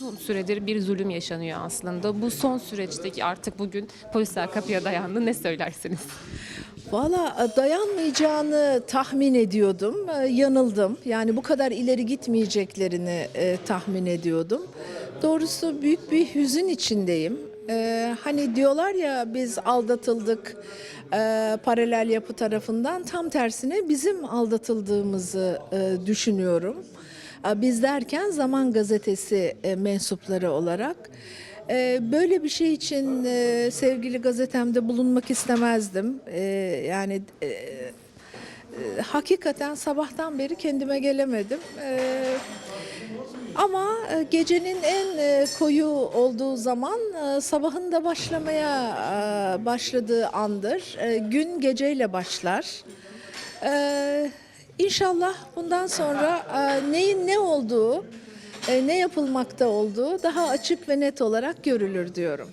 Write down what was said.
Uzun süredir bir zulüm yaşanıyor aslında. Bu son süreçteki artık bugün polisler kapıya dayandı. Ne söylersiniz? Valla dayanmayacağını tahmin ediyordum. E, Yanıldım. Yani bu kadar ileri gitmeyeceklerini e, tahmin ediyordum. Doğrusu büyük bir hüzün içindeyim. E, hani diyorlar ya biz aldatıldık e, paralel yapı tarafından tam tersine bizim aldatıldığımızı e, düşünüyorum. E, Biz derken Zaman Gazetesi e, mensupları olarak. Ee, Böyle bir şey için e, sevgili gazetemde bulunmak istemezdim. Yani e, e, hakikaten sabahtan beri kendime gelemedim. Ama e, gecenin en e, koyu olduğu zaman e, sabahın da başlamaya e, başladığı andır. E, Gün geceyle başlar. Ee, İnşallah bundan sonra e, neyin ne olduğu, e, ne yapılmakta olduğu daha açık ve net olarak görülür diyorum.